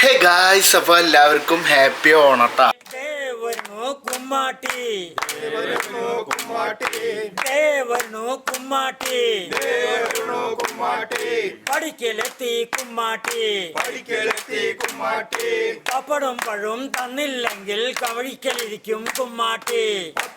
ഹേ guys അപ്പോൾ എല്ലാവർക്കും happy ഓണട്ടാ. കുമ്മാട്ടി ദേവനു കുമ്മാട്ടി കുമ്മാട്ടി പടിക്കലെത്തി കുമ്മാട്ടി പടിക്കലെത്തി കുമ്മാട്ടി പപ്പടും പഴും തന്നില്ലെങ്കിൽ കവഴിക്കലിരിക്കും കുമ്മാട്ടി.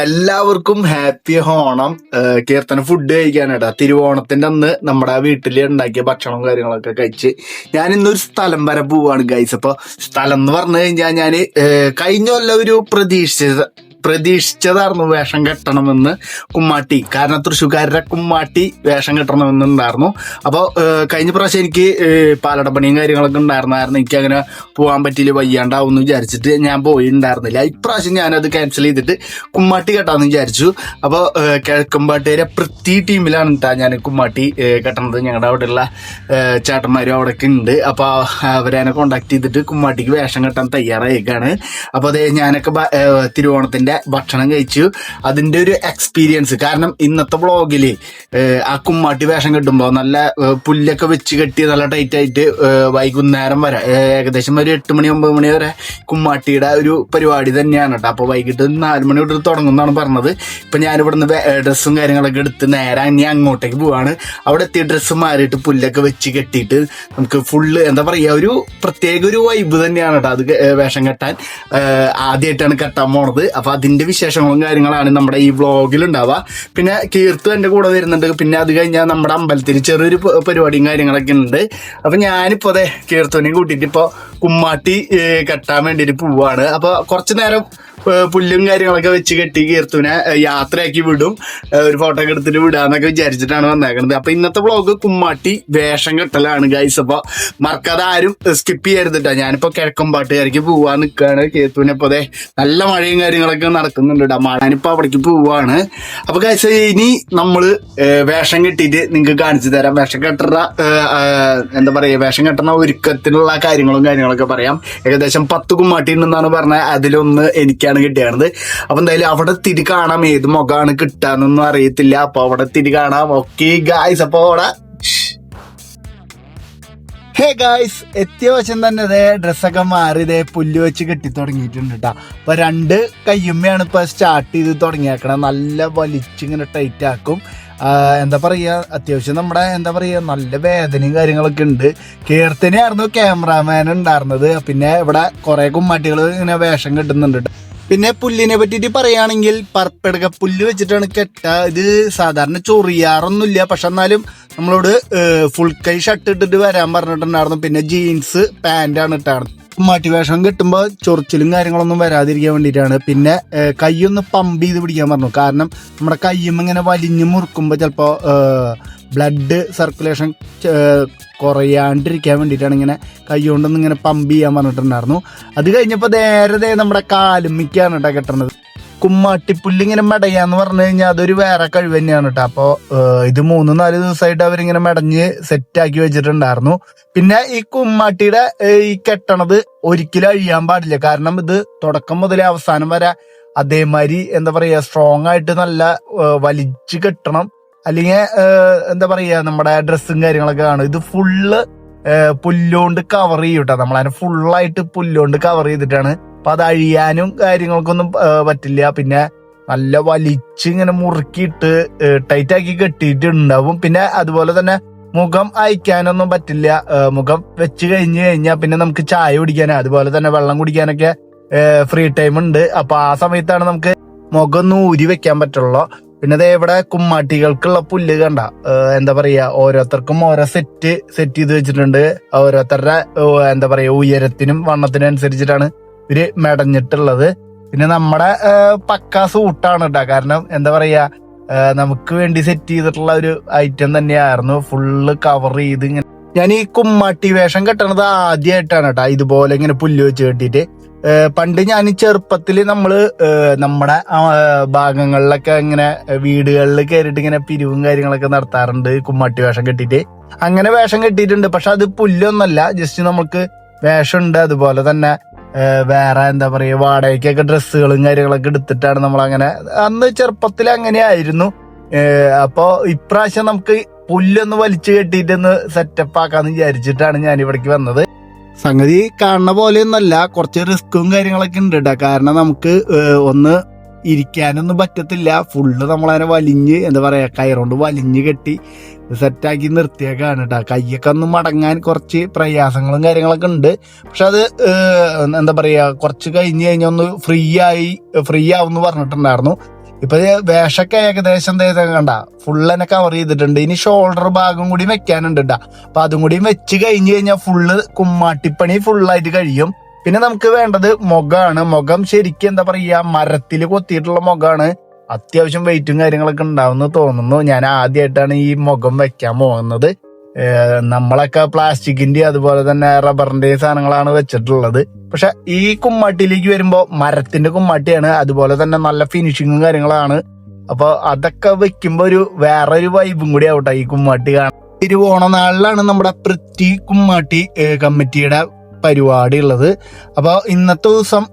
എല്ലാവർക്കും ഹാപ്പി ഹോണം കീർത്തന ഫുഡ് കഴിക്കാനാട്ടാ തിരുവോണത്തിന്റെ അന്ന് നമ്മുടെ വീട്ടിൽ ഉണ്ടാക്കിയ ഭക്ഷണവും കാര്യങ്ങളൊക്കെ കഴിച്ച് ഞാൻ ഇന്നൊരു സ്ഥലം വരെ പോവാണ് ഗൈസ് അപ്പൊ സ്ഥലം എന്ന് പറഞ്ഞു കഴിഞ്ഞാൽ ഞാൻ കഴിഞ്ഞ കൊല്ലം ഒരു പ്രതീക്ഷിച്ച പ്രതീക്ഷിച്ചതായിരുന്നു വേഷം കെട്ടണമെന്ന് കുമ്മാട്ടി. കാരണം തൃശ്ശൂക്കാരുടെ കുമ്മാട്ടി വേഷം കെട്ടണമെന്നുണ്ടായിരുന്നു. അപ്പോൾ കഴിഞ്ഞ പ്രാവശ്യം എനിക്ക് പാലടപ്പണിയും കാര്യങ്ങളൊക്കെ ഉണ്ടായിരുന്നായിരുന്നു. എനിക്ക് അങ്ങനെ പോകാൻ പറ്റിയില്ല വയ്യാണ്ടാവും എന്ന് വിചാരിച്ചിട്ട് ഞാൻ പോയിണ്ടായിരുന്നില്ല. ഇപ്രാവശ്യം ഞാനത് ക്യാൻസൽ ചെയ്തിട്ട് കുമ്മാട്ടി കെട്ടാന്ന് വിചാരിച്ചു. അപ്പോൾ കിഴക്കമ്പാട്ടുകാരെ പ്രത്യേക ടീമിലാണ് കേട്ടാ ഞാൻ കുമ്മാട്ടി കെട്ടണത്. ഞങ്ങളുടെ അവിടെയുള്ള ചേട്ടന്മാരും അവിടെയൊക്കെ ഉണ്ട് അപ്പോൾ അവരെന്നെ കോണ്ടാക്ട് ചെയ്തിട്ട് കുമ്മാട്ടിക്ക് വേഷം കെട്ടാൻ തയ്യാറായേക്കാണ്. അപ്പോൾ അതേ ഞാനൊക്കെ ബ- ഏഹ്, ഭക്ഷണം കഴിച്ചു. അതിന്റെ ഒരു എക്സ്പീരിയൻസ് കാരണം ഇന്നത്തെ വ്ളോഗിൽ ആ കുമ്മാട്ടി വേഷം കെട്ടുമ്പോൾ നല്ല പുല്ലൊക്കെ വെച്ച് കെട്ടി നല്ല ടൈറ്റ് ആയിട്ട് വൈകുന്നേരം വരെ ഏകദേശം ഒരു എട്ട് മണി ഒമ്പത് മണി വരെ കുമ്മാട്ടിയുടെ ഒരു പരിപാടി തന്നെയാണ് കേട്ടോ അപ്പോൾ വൈകിട്ട് നാല് മണി തൊട്ട് തുടങ്ങുന്നതാണ് പറഞ്ഞത്. ഇപ്പം ഞാൻ ഇവിടുന്ന് ഡ്രസ്സും കാര്യങ്ങളൊക്കെ എടുത്ത് നേരെ ഇനി അങ്ങോട്ടേക്ക് പോവാണ്. അവിടെ എത്തിയ ഡ്രസ്സ് മാറിയിട്ട് പുല്ലൊക്കെ വെച്ച് കെട്ടിയിട്ട് നമുക്ക് ഫുള്ള് എന്താ പറയുക ഒരു പ്രത്യേക ഒരു വൈബ് തന്നെയാണ് കേട്ടോ അത് വേഷം കെട്ടാൻ. ആദ്യമായിട്ടാണ് കെട്ടാൻ പോണത്. അപ്പൊ അതിന്റെ വിശേഷങ്ങളും കാര്യങ്ങളാണ് നമ്മുടെ ഈ വ്ളോഗിൽ ഉണ്ടാവുക പിന്നെ കീർത്തു എന്റെ കൂടെ വരുന്നുണ്ട്. പിന്നെ അത് കഴിഞ്ഞാൽ നമ്മുടെ അമ്പലത്തിൽ ചെറിയൊരു പരിപാടിയും കാര്യങ്ങളൊക്കെ ഉണ്ട്. അപ്പൊ ഞാനിപ്പോ അതെ കീർത്തുവിനെയും കൂട്ടിയിട്ട് ഇപ്പൊ കുമ്മാട്ടി കെട്ടാൻ വേണ്ടിയിട്ട് പോവാണ്. അപ്പൊ കുറച്ചു നേരം പുല്ലും കാര്യങ്ങളൊക്കെ വെച്ച് കെട്ടി കീർത്തുവിനെ യാത്രയാക്കി വിടും. ഒരു ഫോട്ടോ ഒക്കെ എടുത്തിട്ട് വിടാന്നൊക്കെ വിചാരിച്ചിട്ടാണ് വന്നേക്കുന്നത് അപ്പൊ ഇന്നത്തെ വ്ളോഗ് കുമ്മാട്ടി വേഷം കെട്ടലാണ് ഗൈസ് അപ്പൊ മറക്കാതെ ആരും സ്കിപ്പ് ചെയ്യരുതിട്ടാ ഞാനിപ്പോ കിഴക്കമ്പാട്ടുകാർക്ക് പോവാൻ നിൽക്കുകയാണ് കീർത്തുവിനെ ഇപ്പൊ ദേ നല്ല മഴയും കാര്യങ്ങളൊക്കെ നടക്കുന്നുണ്ട് കേട്ടോ ഞാനിപ്പോ അവിടേക്ക് പോവാണ്. അപ്പൊ ഗൈസ് ഇനി നമ്മൾ വേഷം കെട്ടിയിട്ട് നിങ്ങൾക്ക് കാണിച്ചു തരാം. വേഷം കെട്ടുന്ന എന്താ പറയാ വേഷം കെട്ടുന്ന ഒരുക്കത്തിനുള്ള കാര്യങ്ങളും കാര്യങ്ങളും കാര്യങ്ങളൊക്കെ പറയാം. ഏകദേശം പത്ത് കുമ്മാട്ടിയിൽ നിന്നാണ് പറഞ്ഞത്. അതിലൊന്ന് എനിക്കാണ് കിട്ടിയത് അപ്പൊ എന്തായാലും അവിടെ തിരി കാണാം. ഏത് മുഖമാണ് കിട്ടാന്നൊന്നും അറിയത്തില്ല. അപ്പോൾ അവിടെ തിരി കാണാം. ഓക്കെ ഗായ്സ് അപ്പോൾ അവിടെ ഹേ ഗായ്സ് എത്തിയ വശം തന്നെ ഇതേ ഡ്രസ്സൊക്കെ മാറി ഇതേ പുല്ല് വെച്ച് കെട്ടി തുടങ്ങിയിട്ടുണ്ട് കേട്ടോ അപ്പോൾ രണ്ട് കയ്യുമ്മയാണ് ഇപ്പൊ സ്റ്റാർട്ട് ചെയ്ത് തുടങ്ങിയേക്കണം നല്ല വലിച്ചിങ്ങനെ ടൈറ്റ് ആക്കും. എന്താ പറയുക അത്യാവശ്യം നമ്മുടെ എന്താ പറയുക നല്ല വേദനയും കാര്യങ്ങളൊക്കെ ഉണ്ട്. കീർത്തനയായിരുന്നു ക്യാമറാമാൻ ഉണ്ടായിരുന്നത്. പിന്നെ ഇവിടെ കുറെ കുമ്മാട്ടികൾ ഇങ്ങനെ വേഷം കെട്ടുന്നുണ്ട് പിന്നെ പുല്ലിനെ പറ്റിയിട്ട് പറയുകയാണെങ്കിൽ പർപ്പെടുക പുല്ല് വെച്ചിട്ടാണ് കെട്ട. ഇത് സാധാരണ ചൊറിയാറൊന്നുമില്ല. പക്ഷെ എന്നാലും നമ്മളോട് ഫുൾ കൈ ഷർട്ട് ഇട്ടിട്ട് വരാൻ പറഞ്ഞിട്ടുണ്ടായിരുന്നു. പിന്നെ ജീൻസ് പാന്റാണ് ഇട്ടാണ് മാറ്റി വേഷം കിട്ടുമ്പോൾ ചൊറിച്ചിലും കാര്യങ്ങളൊന്നും വരാതിരിക്കാൻ വേണ്ടിയിട്ടാണ്. പിന്നെ കൈയൊന്ന് പമ്പ് ചെയ്ത് പിടിക്കാൻ പറഞ്ഞു. കാരണം നമ്മുടെ കയ്യും ഇങ്ങനെ വലിഞ്ഞു മുറുക്കുമ്പോൾ ചിലപ്പോൾ ബ്ലഡ് സർക്കുലേഷൻ കുറയാണ്ടിരിക്കാൻ വേണ്ടിയിട്ടാണ് ഇങ്ങനെ കൈ കൊണ്ടൊന്ന് ഇങ്ങനെ പമ്പ് ചെയ്യാൻ പറഞ്ഞിട്ടുണ്ടായിരുന്നു. അത് കഴിഞ്ഞപ്പോൾ നേരത്തെ നമ്മുടെ കാലുമ്മിക്കാണ് കേട്ടോ കെട്ടണത്. കുമ്മാട്ടിപ്പുല്ല് ഇങ്ങനെ മെടയാന്ന് പറഞ്ഞു കഴിഞ്ഞാൽ അതൊരു വേറെ കഴിവ് തന്നെയാണ് കേട്ടോ അപ്പോ ഏഹ്, ഇത് മൂന്ന് നാല് ദിവസമായിട്ട് അവരിങ്ങനെ മെടഞ്ഞ് സെറ്റാക്കി വെച്ചിട്ടുണ്ടായിരുന്നു. പിന്നെ ഈ കുമ്മാട്ടിയുടെ ഈ കെട്ടണത് ഒരിക്കലും അഴിയാൻ പാടില്ല. കാരണം ഇത് തുടക്കം മുതലേ അവസാനം വരെ അതേമാതിരി എന്താ പറയാ സ്ട്രോങ് ആയിട്ട് നല്ല വലിച്ചു കെട്ടണം. അല്ലെങ്കിൽ എന്താ പറയാ നമ്മുടെ ഡ്രസ്സും കാര്യങ്ങളൊക്കെ കാണും. ഇത് ഫുള്ള് പുല്ലുകൊണ്ട് കവർ ചെയ്യൂട്ടോ. നമ്മളതിനെ ഫുള്ളായിട്ട് പുല്ലുകൊണ്ട് കവർ ചെയ്തിട്ടാണ് അപ്പൊ അത് അഴിയാനും കാര്യങ്ങൾക്കൊന്നും പറ്റില്ല. പിന്നെ നല്ല വലിച്ച് ഇങ്ങനെ മുറുക്കിയിട്ട് ടൈറ്റ് ആക്കി കെട്ടിയിട്ടുണ്ടാവും. പിന്നെ അതുപോലെ തന്നെ മുഖം അയക്കാനൊന്നും പറ്റില്ല. മുഖം വെച്ച് കഴിഞ്ഞ് കഴിഞ്ഞാൽ പിന്നെ നമുക്ക് ചായ കുടിക്കാനും. അതുപോലെ തന്നെ വെള്ളം കുടിക്കാനൊക്കെ ഫ്രീ ടൈം ഉണ്ട്. അപ്പൊ ആ സമയത്താണ് നമുക്ക് മുഖം ഊരി വെക്കാൻ പറ്റുള്ളൂ. പിന്നെ ദേ ഇവിടെ കുമ്മാട്ടികൾക്കുള്ള പുല്ല് കണ്ട. എന്താ പറയാ ഓരോരുത്തർക്കും ഓരോ സെറ്റ് സെറ്റ് ചെയ്ത് വെച്ചിട്ടുണ്ട്. ഓരോരുത്തരുടെ എന്താ പറയാ ഉയരത്തിനും വണ്ണത്തിനും അനുസരിച്ചിട്ടാണ് ഇവർ മെടഞ്ഞിട്ടുള്ളത്. പിന്നെ നമ്മുടെ പക്കാ സൂട്ടാണ് കേട്ടോ കാരണം എന്താ പറയാ നമുക്ക് വേണ്ടി സെറ്റ് ചെയ്തിട്ടുള്ള ഒരു ഐറ്റം തന്നെയായിരുന്നു. ഫുള്ള് കവർ ചെയ്ത് ഇങ്ങനെ. ഞാൻ ഈ കുമ്മാട്ടി വേഷം കെട്ടണത് ആദ്യമായിട്ടാണ് കേട്ടോ ഇതുപോലെ ഇങ്ങനെ പുല്ല് വെച്ച് കെട്ടിയിട്ട് പണ്ട് ഞാൻ ചെറുപ്പത്തിൽ നമ്മൾ നമ്മുടെ ഭാഗങ്ങളിലൊക്കെ ഇങ്ങനെ വീടുകളിൽ കയറിയിട്ട് ഇങ്ങനെ പിരിവും കാര്യങ്ങളൊക്കെ നടത്താറുണ്ട് കുമ്മാട്ടി വേഷം കെട്ടിയിട്ട് അങ്ങനെ വേഷം കെട്ടിയിട്ടുണ്ട് പക്ഷെ അത് പുല്ലൊന്നല്ല. ജസ്റ്റ് നമുക്ക് വേഷമുണ്ട്. അതുപോലെ തന്നെ വേറെ എന്താ പറയുക വാടകയ്ക്കൊക്കെ ഡ്രസ്സുകളും കാര്യങ്ങളൊക്കെ എടുത്തിട്ടാണ് നമ്മൾ അങ്ങനെ അന്ന് ചെറുപ്പത്തിൽ അങ്ങനെയായിരുന്നു. അപ്പോൾ ഇപ്രാവശ്യം നമുക്ക് പുല്ലൊന്ന് വലിച്ചു കെട്ടിയിട്ടൊന്ന് സെറ്റപ്പ് ആക്കാന്ന് വിചാരിച്ചിട്ടാണ് ഞാൻ ഇവിടേക്ക് വന്നത്. സംഗതി കാണുന്ന പോലെയൊന്നല്ല കുറച്ച് റിസ്ക്കും കാര്യങ്ങളൊക്കെ ഉണ്ട് കേട്ടോ കാരണം നമുക്ക് ഒന്ന് ഇരിക്കാനൊന്നും പറ്റത്തില്ല. ഫുള്ള് നമ്മളതിനെ വലിഞ്ഞ് എന്താ പറയുക കയറുകൊണ്ട് വലിഞ്ഞ് കെട്ടി സെറ്റാക്കി നിർത്തിയേക്കാണ് കേട്ടോ കയ്യൊക്കെ ഒന്ന് മടങ്ങാൻ കുറച്ച് പ്രയാസങ്ങളും കാര്യങ്ങളൊക്കെ ഉണ്ട്. പക്ഷെ അത് എന്താ പറയുക കുറച്ച് കഴിഞ്ഞ് കഴിഞ്ഞാൽ ഒന്ന് ഫ്രീ ആയി ഫ്രീ ആവും പറഞ്ഞിട്ടുണ്ടായിരുന്നു. ഇപ്പൊ വേഷൊക്കെ ഏകദേശം കണ്ട. തന്നെ കവർ ചെയ്തിട്ടുണ്ട്. ഇനി ഷോൾഡർ ഭാഗം കൂടി വെക്കാനുണ്ട് കേട്ടോ അപ്പൊ അതും കൂടി വെച്ച് കഴിഞ്ഞ് കഴിഞ്ഞാൽ ഫുള്ള് കുമ്മാട്ടിപ്പണി ഫുള്ളായിട്ട് കഴിയും. പിന്നെ നമുക്ക് വേണ്ടത് മുഖമാണ് മുഖം ശരിക്കും എന്താ പറയാ മരത്തിൽ കൊത്തിയിട്ടുള്ള മുഖമാണ് അത്യാവശ്യം വെയിറ്റും കാര്യങ്ങളൊക്കെ ഉണ്ടാവുമെന്ന് തോന്നുന്നു. ഞാൻ ആദ്യമായിട്ടാണ് ഈ മുഖം വെക്കാൻ പോകുന്നത്. നമ്മളൊക്കെ പ്ലാസ്റ്റിക്കിന്റെ അതുപോലെ തന്നെ റബ്ബറിന്റെ സാധനങ്ങളാണ് വെച്ചിട്ടുള്ളത്. പക്ഷെ ഈ കുമ്മാട്ടിയിലേക്ക് വരുമ്പോൾ മരത്തിന്റെ കുമ്മാട്ടിയാണ്. അതുപോലെ തന്നെ നല്ല ഫിനിഷിങ്ങും കാര്യങ്ങളാണ്. അപ്പൊ അതൊക്കെ വെക്കുമ്പോ ഒരു വേറെ ഒരു വൈബും കൂടി ആവട്ടെ ഈ കുമ്മാട്ടി കാണാൻ. തിരുവോണനാളിലാണ് നമ്മുടെ പൃഥ്വി കുമ്മാട്ടി കമ്മിറ്റിയുടെ പരിപാടി ഉള്ളത് അപ്പോൾ ഇന്നത്തെ ദിവസം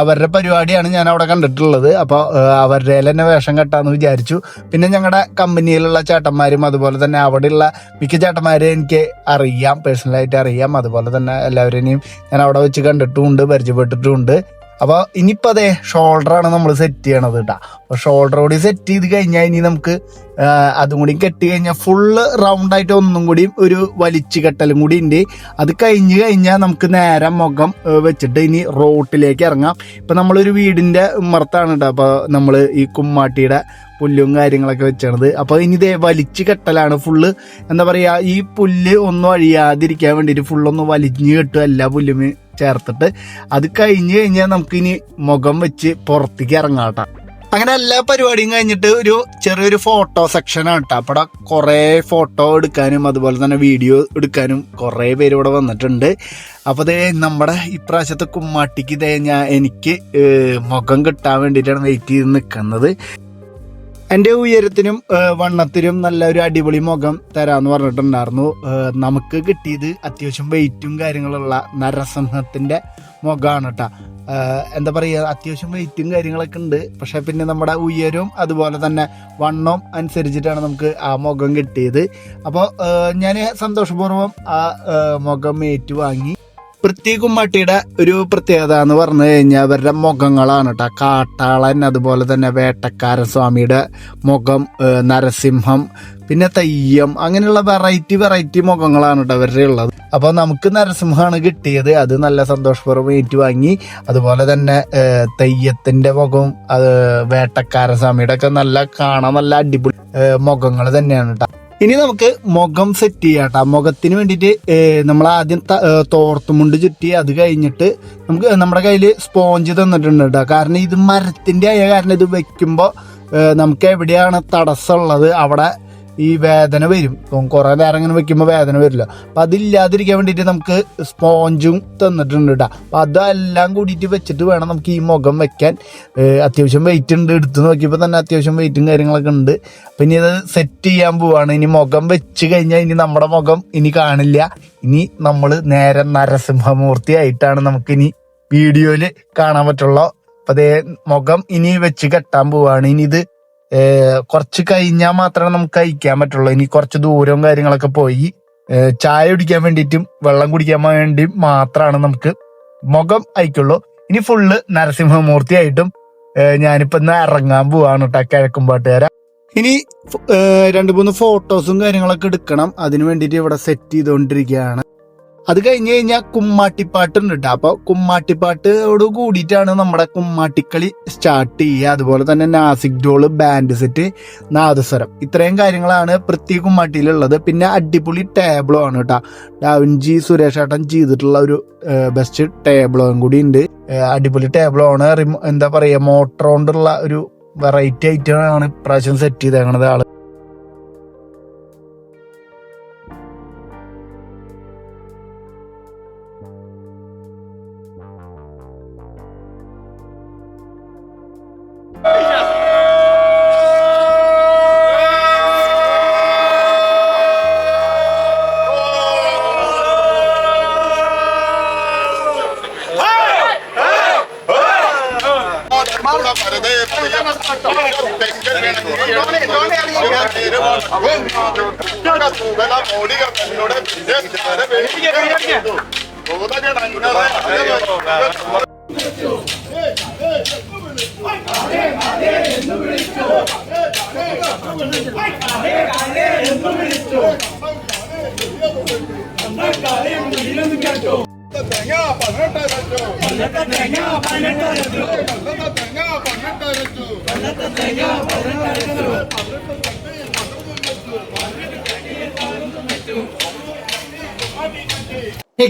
അവരുടെ പരിപാടിയാണ് ഞാൻ അവിടെ കണ്ടിട്ടുള്ളത്. അപ്പോൾ അവരുടെ തന്നെ വേഷം കെട്ടാന്ന് വിചാരിച്ചു. പിന്നെ ഞങ്ങളുടെ കമ്പനിയിലുള്ള ചേട്ടന്മാരും അതുപോലെ തന്നെ അവിടെയുള്ള മിക്ക ചേട്ടന്മാരെ എനിക്ക് അറിയാം. പേഴ്സണലായിട്ട് അറിയാം. അതുപോലെ തന്നെ എല്ലാവരെയും ഞാൻ അവിടെ വെച്ച് കണ്ടിട്ടുമുണ്ട് പരിചയപ്പെട്ടിട്ടുമുണ്ട് അപ്പോൾ ഇനിയിപ്പോൾ അതെ ആണ് നമ്മൾ സെറ്റ് ചെയ്യണത് കേട്ടോ അപ്പോൾ ഷോൾഡർ കൂടി സെറ്റ് ചെയ്ത് കഴിഞ്ഞാൽ ഇനി നമുക്ക് അതും കൂടി കെട്ടി കഴിഞ്ഞാൽ ഫുള്ള് റൗണ്ട് ആയിട്ട് ഒന്നും കൂടി ഒരു വലിച്ചു കെട്ടലും കൂടി ഉണ്ട് അത് കഴിഞ്ഞ് കഴിഞ്ഞാൽ നമുക്ക് നേരെ മുഖം വെച്ചിട്ട് ഇനി റോട്ടിലേക്ക് ഇറങ്ങാം. ഇപ്പം നമ്മളൊരു വീടിന്റെ ഉമ്മർത്താണ് കേട്ടോ അപ്പോൾ നമ്മൾ ഈ കുമ്മാട്ടിയുടെ പുല്ലും കാര്യങ്ങളൊക്കെ വെച്ചണത്. അപ്പോൾ ഇനി ഇതേ വലിച്ചു കെട്ടലാണ് ഫുള്ള് എന്താ പറയുക ഈ പുല്ല് ഒന്നും അഴിയാതിരിക്കാൻ വേണ്ടിയിട്ട് ഫുള്ളൊന്ന് വലിഞ്ഞ് കെട്ടും എല്ലാ പുല്ലും ചേർത്തിട്ട് അത് കഴിഞ്ഞ് കഴിഞ്ഞാൽ നമുക്കിനി മുഖം വെച്ച് പുറത്തേക്ക് ഇറങ്ങാം അങ്ങനെ എല്ലാ പരിപാടിയും കഴിഞ്ഞിട്ട് ഒരു ചെറിയൊരു ഫോട്ടോ സെക്ഷനാണ് കേട്ടോ. അപ്പോൾ കുറേ ഫോട്ടോ എടുക്കാനും അതുപോലെ തന്നെ വീഡിയോ എടുക്കാനും കുറേ പേര് ഇവിടെ വന്നിട്ടുണ്ട്. അപ്പോൾ ദേ നമ്മുടെ ഇപ്രാവശ്യത്തെ കുമ്മാട്ടിക്ക് ഇതേ ഞാൻ എനിക്ക് മുഖം കിട്ടാൻ വേണ്ടിയിട്ടാണ് വെയിറ്റ് ചെയ്ത് നിൽക്കുന്നത് എന്റെ ഉയരത്തിനും വണ്ണത്തിനും നല്ല ഒരു അടിപൊളി മുഖം തരാന്ന് പറഞ്ഞിട്ടുണ്ടായിരുന്നു. നമുക്ക് കിട്ടിയത് അത്യാവശ്യം വെയിറ്റും കാര്യങ്ങളുള്ള നരസിംഹത്തിന്റെ മുഖമാണ് കേട്ടോ എന്താ പറയുക അത്യാവശ്യം വെയിറ്റും കാര്യങ്ങളൊക്കെ ഉണ്ട്. പക്ഷേ പിന്നെ നമ്മുടെ ഉയരവും അതുപോലെ തന്നെ വണ്ണവും അനുസരിച്ചിട്ടാണ് നമുക്ക് ആ മുഖം കിട്ടിയത്. അപ്പോൾ ഞാൻ സന്തോഷപൂർവം ആ മുഖം ഏറ്റുവാങ്ങി പൃഥ്വി കുമ്മാട്ടിയുടെ ഒരു പ്രത്യേകത എന്ന് പറഞ്ഞു കഴിഞ്ഞാൽ അവരുടെ മുഖങ്ങളാണ് കേട്ടോ കാട്ടാളൻ അതുപോലെ തന്നെ വേട്ടക്കാരൻ സ്വാമിയുടെ മുഖം നരസിംഹം പിന്നെ തെയ്യം അങ്ങനെയുള്ള വെറൈറ്റി വെറൈറ്റി മുഖങ്ങളാണ് കേട്ടോ അവരുടെ ഉള്ളത്. അപ്പോൾ നമുക്ക് നരസിംഹമാണ് കിട്ടിയത്. അത് നല്ല സന്തോഷപൂർവം ഏറ്റുവാങ്ങി അതുപോലെ തന്നെ തെയ്യത്തിന്റെ മുഖം അത് വേട്ടക്കാരൻ സ്വാമിയുടെ ഒക്കെ നല്ല കാണാൻ നല്ല അടിപൊളി മുഖങ്ങൾ തന്നെയാണ് കേട്ടോ ഇനി നമുക്ക് മുഖം സെറ്റ് ചെയ്യാട്ടോ മുഖത്തിന് വേണ്ടിയിട്ട് നമ്മൾ ആദ്യം തോർത്തുമുണ്ട് ചുറ്റി അത് കഴിഞ്ഞിട്ട് നമുക്ക് നമ്മുടെ കയ്യിൽ സ്പോഞ്ച് തന്നിട്ടുണ്ട് കേട്ടോ കാരണം ഇത് മരത്തിന്റെ ആയ കാരണം ഇത് വെക്കുമ്പോൾ നമുക്ക് എവിടെയാണ് തടസ്സമുള്ളത്? അവിടെ ഈ വേദന വരും. ഇപ്പം കുറേ നേരം ഇങ്ങനെ വെക്കുമ്പോൾ വേദന വരില്ല. അപ്പം അതില്ലാതിരിക്കാൻ വേണ്ടിയിട്ട് നമുക്ക് സ്പോഞ്ചും തന്നിട്ടുണ്ട് കേട്ടോ അപ്പം അതെല്ലാം കൂടിയിട്ട് വെച്ചിട്ട് വേണം നമുക്ക് ഈ മുഖം വെക്കാൻ. അത്യാവശ്യം വെയിറ്റ് ഉണ്ട്. എടുത്ത് നോക്കിയപ്പോൾ തന്നെ അത്യാവശ്യം വെയിറ്റും കാര്യങ്ങളൊക്കെ ഉണ്ട്. അപ്പം ഇനി അത് സെറ്റ് ചെയ്യാൻ പോവാണ്. ഇനി മുഖം വെച്ച് കഴിഞ്ഞാൽ ഇനി നമ്മുടെ മുഖം ഇനി കാണില്ല. ഇനി നമ്മൾ നേരെ നരസിംഹമൂർത്തി ആയിട്ടാണ് നമുക്കിനി വീഡിയോയിൽ കാണാൻ പറ്റുള്ളൂ. അപ്പം അതേ മുഖം ഇനി വെച്ച് കെട്ടാൻ പോവാണ്. ഇനി ഇത് കുറച്ച് കഴിഞ്ഞാൽ മാത്രമേ നമുക്ക് കഴിക്കാൻ പറ്റുള്ളൂ. ഇനി കുറച്ച് ദൂരവും കാര്യങ്ങളൊക്കെ പോയി ചായ കുടിക്കാൻ വേണ്ടിയിട്ടും വെള്ളം കുടിക്കാൻ വേണ്ടി മാത്രമാണ് നമുക്ക് മുഖം അയക്കുള്ളൂ. ഇനി ഫുള്ള് നരസിംഹമൂർത്തി ആയിട്ടും ഏഹ് ഞാനിപ്പോ ഇന്ന് ഇറങ്ങാൻ പോവാണ് കേട്ടോ കിഴക്കുംപാട്ടുകാര ഇനി രണ്ട് മൂന്ന് ഫോട്ടോസും കാര്യങ്ങളൊക്കെ എടുക്കണം. അതിനു വേണ്ടിയിട്ട് ഇവിടെ സെറ്റ് ചെയ്തുകൊണ്ടിരിക്കുകയാണ് അത് കഴിഞ്ഞ് കഴിഞ്ഞാൽ കുമ്മാട്ടിപ്പാട്ട് ഉണ്ട് കേട്ടോ അപ്പൊ കുമ്മാട്ടിപ്പാട്ടോട് കൂടിയിട്ടാണ് നമ്മുടെ കുമ്മാട്ടിക്കളി സ്റ്റാർട്ട് ചെയ്യുക. അതുപോലെ തന്നെ നാസിക് ഡോൾ ബാൻഡ് സെറ്റ് നാദസ്വരം. ഇത്രയും കാര്യങ്ങളാണ് പ്രത്യേക കുമ്മാട്ടിയിലുള്ളത്. പിന്നെ അടിപൊളി ടേബിളും ആണ് കേട്ടോ. ഡാവിൻജി സുരേഷ് ഏട്ടൻ ചെയ്തിട്ടുള്ള ഒരു ബെസ്റ്റ് ടേബിളും കൂടി ഉണ്ട്. അടിപൊളി ടേബിളാണ് ആണ്. എന്താ പറയുക മോട്ടർ കൊണ്ടുള്ള ഒരു വെറൈറ്റി ഐറ്റം ആണ് ഇപ്രാവശ്യം സെറ്റ് ചെയ്തേക്കണത് ആൾ. ഹേ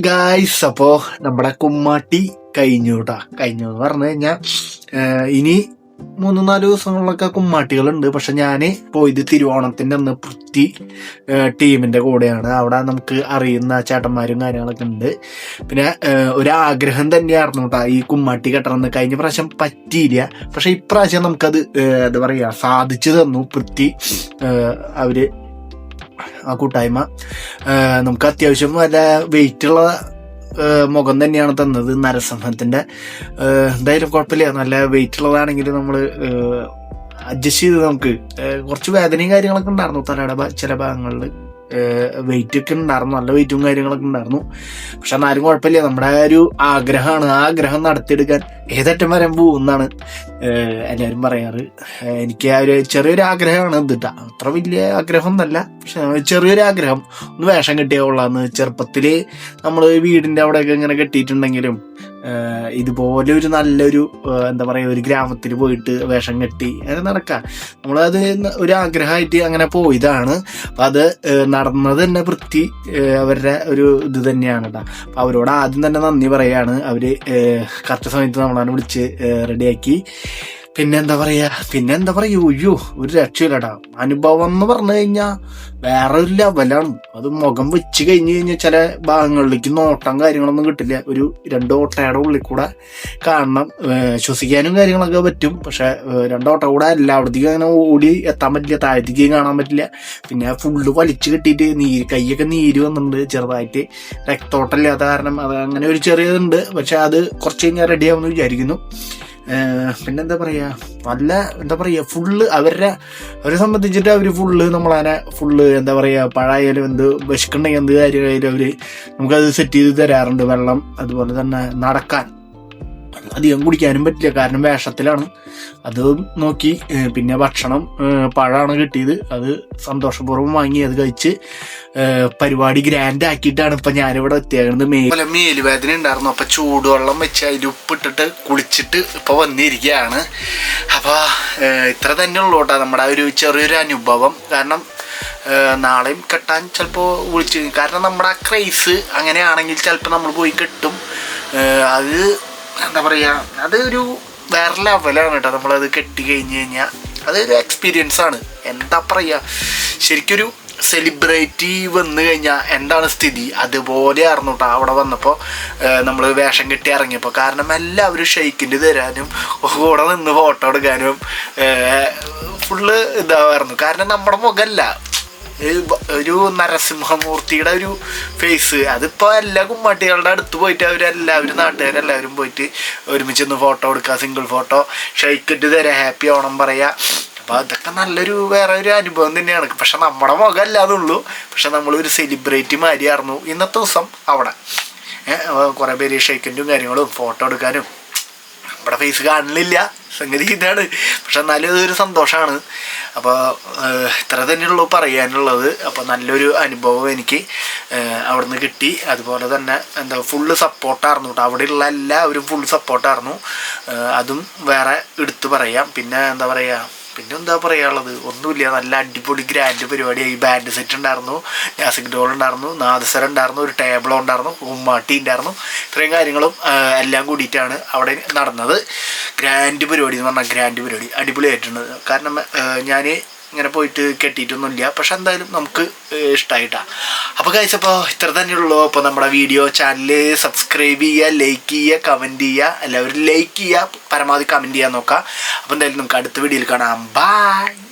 ഗായ്സ് അപ്പോ നമ്മുടെ കുമ്മാട്ടി കഴിഞ്ഞു കേട്ടാ കഴിഞ്ഞു എന്ന് പറഞ്ഞു കഴിഞ്ഞാൽ ഇനി മൂന്ന് നാല് ദിവസങ്ങളിലൊക്കെ കുമ്മാട്ടികളുണ്ട്. പക്ഷെ ഞാൻ പോയത് തിരുവോണത്തിന്റെ അന്ന് പൃഥ്വി ടീമിന്റെ കൂടെയാണ്. അവിടെ നമുക്ക് അറിയുന്ന ചേട്ടന്മാരും കാര്യങ്ങളൊക്കെ ഉണ്ട്. പിന്നെ ഒരാഗ്രഹം തന്നെയായിരുന്നു കേട്ടോ ഈ കുമ്മാട്ടി കെട്ടണമെന്ന്. കഴിഞ്ഞ പ്രാവശ്യം പറ്റിയില്ല. പക്ഷെ ഇപ്രാവശ്യം നമുക്കത് എന്താ പറയുക സാധിച്ചു തന്നു. പൃഥ്വി അവർ ആ കൂട്ടായ്മ. നമുക്ക് അത്യാവശ്യം നല്ല വെയിറ്റ് ഉള്ള മുഖം തന്നെയാണ് തന്നത് നരസിംഹത്തിന്റെ. ഏഹ് എന്തായാലും കുഴപ്പമില്ല. നല്ല വെയിറ്റ് ഉള്ളതാണെങ്കിൽ നമ്മൾ അഡ്ജസ്റ്റ് ചെയ്ത് നമുക്ക് കുറച്ച് വേദനയും കാര്യങ്ങളൊക്കെ ഉണ്ടായിരുന്നു തലയുടെ ചില ഭാഗങ്ങളിൽ. വെയിറ്റ് ഒക്കെ ഉണ്ടായിരുന്നു. നല്ല വെയിറ്റും കാര്യങ്ങളൊക്കെ ഉണ്ടായിരുന്നു. പക്ഷെ എന്നാലും കുഴപ്പമില്ല. നമ്മുടെ ഒരു ആഗ്രഹമാണ്. ആ ആഗ്രഹം നടത്തിയെടുക്കാൻ ഏതറ്റം വരെ പോകുന്നാണ് എല്ലാവരും പറയാറ്. എനിക്ക് ആ ഒരു ചെറിയൊരു ആഗ്രഹമാണ് എന്തിട്ട അത്ര വലിയ ആഗ്രഹം എന്നല്ല പക്ഷെ ചെറിയൊരു ആഗ്രഹം. ഒന്ന് വേഷം കെട്ടിയാ കൊള്ളാന്ന്. ചെറുപ്പത്തിൽ നമ്മൾ വീടിന്റെ അവിടെയൊക്കെ ഇങ്ങനെ കെട്ടിയിട്ടുണ്ടെങ്കിലും ഇതുപോലെ ഒരു നല്ലൊരു എന്താ പറയുക ഒരു ഗ്രാമത്തിൽ പോയിട്ട് വേഷം കെട്ടി അങ്ങനെ നടക്കാം. നമ്മളത് ഒരു ആഗ്രഹമായിട്ട് അങ്ങനെ പോയതാണ്. അപ്പം അത് നടന്നത് തന്നെ വൃത്തി അവരുടെ ഒരു ഇത് തന്നെയാണ് കേട്ടോ അപ്പം അവരോട് ആദ്യം തന്നെ നന്ദി പറയുകയാണ് അവർ കറക്റ്റ് സമയത്ത് നമ്മളാണ് വിളിച്ച് റെഡിയാക്കി. പിന്നെ എന്താ പറയാ? പിന്നെ എന്താ പറയൂ? അയ്യോ ഒരു രക്ഷയില്ലടാ. അനുഭവം എന്ന് പറഞ്ഞു കഴിഞ്ഞാ വേറെ ഒരു ലെവലാണ് അത് മുഖം വെച്ച് കഴിഞ്ഞു കഴിഞ്ഞാൽ ചില ഭാഗങ്ങളിലേക്ക് നോട്ടം കാര്യങ്ങളൊന്നും കിട്ടില്ല. ഒരു രണ്ട് ഓട്ടയുടെ ഉള്ളിൽ കൂടെ കാണണം. ശ്വസിക്കാനും കാര്യങ്ങളൊക്കെ പറ്റും. പക്ഷെ രണ്ടോട്ട കൂടെ എല്ലായിടത്തേക്കും അങ്ങനെ ഓടി എത്താൻ പറ്റില്ല. താഴത്തേക്ക് കാണാൻ പറ്റില്ല. പിന്നെ ഫുള്ള് വലിച്ചു കെട്ടിയിട്ട് നീര് കൈയൊക്കെ നീര് വന്നിട്ടുണ്ട് ചെറുതായിട്ട്. രക്തോട്ടമില്ലാത്ത കാരണം അത് അങ്ങനെ ഒരു ചെറിയതുണ്ട്. പക്ഷെ അത് കുറച്ച് കഴിഞ്ഞാൽ റെഡിയാവുമെന്ന് വിചാരിക്കുന്നു. പിന്നെന്താ പറയുക നല്ല എന്താ പറയുക ഫുള്ള് അവരുടെ അവരെ സംബന്ധിച്ചിട്ട് അവർ ഫുള്ള് നമ്മളതിനെ ഫുള്ള് എന്താ പറയുക പഴയായാലും എന്ത് വിശക്കുണ്ടെങ്കിൽ എന്ത് കാര്യമായാലും അവർ നമുക്കത് സെറ്റ് ചെയ്ത് തരാറുണ്ട് വെള്ളം. അതുപോലെ തന്നെ നടക്കാൻ. അധികം കുടിക്കാനും പറ്റില്ല. കാരണം വേഷത്തിലാണ്. അത് നോക്കി പിന്നെ ഭക്ഷണം പഴമാണ് കിട്ടിയത്. അത് സന്തോഷപൂർവം വാങ്ങി അത് കഴിച്ച് പരിപാടി ഗ്രാൻഡ് ആക്കിയിട്ടാണ് ഇപ്പൊ ഞാനിവിടെ എത്തിയത് മേലെ മേലുവേദന ഉണ്ടായിരുന്നു. അപ്പൊ ചൂടുവെള്ളം വെച്ച് അതിൽ ഉപ്പിട്ടിട്ട് കുളിച്ചിട്ട് ഇപ്പൊ വന്നിരിക്കുകയാണ് അപ്പോൾ ഇത്ര തന്നെ ഉള്ളൂ കേട്ടോ നമ്മുടെ ഒരു ചെറിയൊരു അനുഭവം. കാരണം നാളെയും കെട്ടാൻ ചിലപ്പോൾ വിളിച്ച്. കാരണം നമ്മുടെ ആ ക്രൈസ് അങ്ങനെയാണെങ്കിൽ ചിലപ്പോൾ നമ്മൾ പോയി കെട്ടും. അത് എന്താ പറയുക അതൊരു വേറെ ലെവലാണ് കേട്ടോ നമ്മളത് കെട്ടി കഴിഞ്ഞ് കഴിഞ്ഞാൽ അതൊരു എക്സ്പീരിയൻസ് ആണ്. എന്താ പറയുക ശരിക്കൊരു സെലിബ്രിറ്റി വന്ന് കഴിഞ്ഞാൽ എന്താണ് സ്ഥിതി? അതുപോലെ ആയിരുന്നു അവിടെ വന്നപ്പോൾ നമ്മൾ വേഷം കെട്ടി ഇറങ്ങിയപ്പോൾ കാരണം എല്ലാവരും ഷെയ്ക്കിന്റെ തരാനും കൂടെ നിന്ന് ഫോട്ടോ എടുക്കാനും ഫുള്ള് ഇതാവായിരുന്നു. കാരണം നമ്മുടെ മുഖമല്ല ഒരു നരസിംഹമൂർത്തിയുടെ ഒരു ഫേസ് അതിപ്പോ എല്ലാ കുമ്മാട്ടികളുടെ അടുത്ത് പോയിട്ട് അവരെല്ലാവരും നാട്ടുകാരെല്ലാവരും പോയിട്ട് ഒരുമിച്ച് ഒന്ന് ഫോട്ടോ എടുക്കുക സിംഗിൾ ഫോട്ടോ ഷെയ്ക്കിട്ട് തരാം ഹാപ്പി ഓണം പറയാ. അപ്പൊ അതൊക്കെ നല്ലൊരു വേറെ ഒരു അനുഭവം തന്നെയാണ്. പക്ഷെ നമ്മുടെ മുഖം അല്ലാതുള്ളൂ പക്ഷെ നമ്മളൊരു സെലിബ്രിറ്റി മാതിരിയായിരുന്നു ഇന്നത്തെ ദിവസം അവിടെ. കുറേ കുറെ പേര് ഷെയ്ക്കിന്റെയും കാര്യങ്ങളും ഫോട്ടോ എടുക്കാനും നമ്മുടെ ഫേസ് കാണുന്നില്ല സംഗതി ഇതാണ് പക്ഷെ എന്നാലും അതൊരു സന്തോഷമാണ് അപ്പോൾ ഇത്ര തന്നെയുള്ളൂ പറയാനുള്ളത്. അപ്പോൾ നല്ലൊരു അനുഭവം എനിക്ക് അവിടുന്ന് കിട്ടി. അതുപോലെ തന്നെ എന്താ ഫുള്ള് സപ്പോർട്ടായിരുന്നു കേട്ടോ. അവിടെയുള്ള എല്ലാവരും ഫുൾ സപ്പോർട്ടായിരുന്നു അതും വേറെ എടുത്തു പറയാം. പിന്നെ എന്താ പറയുക പിന്നെ എന്താ പറയാനുള്ളത്? ഒന്നുമില്ല. നല്ല അടിപൊളി ഗ്രാൻഡ് പരിപാടിയായി ബാൻഡ് സെറ്റ് ഉണ്ടായിരുന്നു. നാസിക് ഡോൾ ഉണ്ടായിരുന്നു. നാദസര ഉണ്ടായിരുന്നു. ഒരു ടേബിളോ ഉണ്ടായിരുന്നു. ഉമ്മാട്ടി ഉണ്ടായിരുന്നു. ഇത്രയും കാര്യങ്ങളും എല്ലാം കൂടിയിട്ടാണ് അവിടെ നടന്നത്. ഗ്രാൻഡ് പരിപാടി എന്ന് പറഞ്ഞാൽ ഗ്രാൻഡ് പരിപാടി. അടിപൊളിയായിട്ടുണ്ട്. കാരണം ഞാൻ ഇങ്ങനെ പോയിട്ട് കെട്ടിയിട്ടൊന്നുമില്ല. പക്ഷെ എന്തായാലും നമുക്ക് ഇഷ്ടമായിട്ടാണ് അപ്പോൾ കഴിച്ചപ്പോൾ ഇത്ര തന്നെയുള്ളൂ. അപ്പോൾ നമ്മുടെ വീഡിയോ ചാനൽ സബ്സ്ക്രൈബ് ചെയ്യുക ലൈക്ക് ചെയ്യുക കമന്റ് ചെയ്യുക എല്ലാവരും ലൈക്ക് ചെയ്യുക പരമാവധി കമന്റ് ചെയ്യാൻ നോക്കുക. അപ്പോൾ എന്തായാലും നമുക്ക് അടുത്ത വീഡിയോയിൽ കാണാം. ബൈ